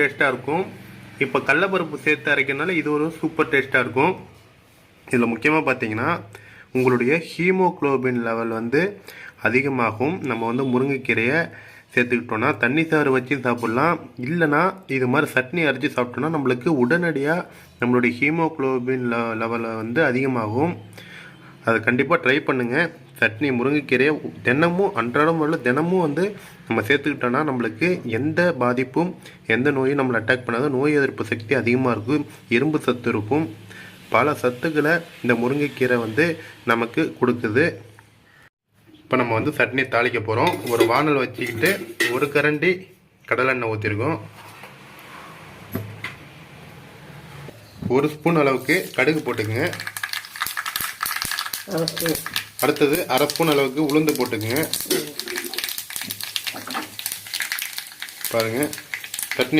டேஸ்ட்டாக இருக்கும். இப்போ கடலப்பருப்பு சேர்த்து அரைக்கிறதுனால இது ஒரு சூப்பர் டேஸ்ட்டாக இருக்கும். இதில் முக்கியமாக பார்த்தீங்கன்னா உங்களுடைய ஹீமோகுளோபின் லெவல் வந்து அதிகமாகும். நம்ம வந்து முருங்கைக்கீரையை சேர்த்துக்கிட்டோன்னா தண்ணி சாறு வச்சு சாப்பிட்லாம். இல்லைன்னா இது மாதிரி சட்னி அரைச்சி சாப்பிட்டோன்னா நம்மளுக்கு உடனடியாக நம்மளுடைய ஹீமோகுளோபின் லெவலை வந்து அதிகமாகும். அதை கண்டிப்பாக ட்ரை பண்ணுங்கள் சட்னி முருங்கைக்கீரையை தினமும் அன்றாடம் உள்ள தினமும் வந்து நம்ம சேர்த்துக்கிட்டோன்னா நம்மளுக்கு எந்த பாதிப்பும் எந்த நோயும் நம்மளை அட்டாக் பண்ணாத. நோய் எதிர்ப்பு சக்தி அதிகமாக இருக்கும். இரும்பு சத்து இருக்கும். பல சத்துக்களை இந்த முருங்கைக்கீரை வந்து நமக்கு கொடுக்குது. இப்போ நம்ம வந்து சட்னி தாளிக்க போகிறோம் ஒரு வானல் வச்சுக்கிட்டு ஒரு கரண்டி கடலெண்ணெய் ஊற்றிருக்கோம் ஒரு ஸ்பூன் அளவுக்கு கடுகு போட்டுக்குங்க. அடுத்தது அரை ஸ்பூன் அளவுக்கு உளுந்து போட்டுக்குங்க. பாருங்க. சட்னி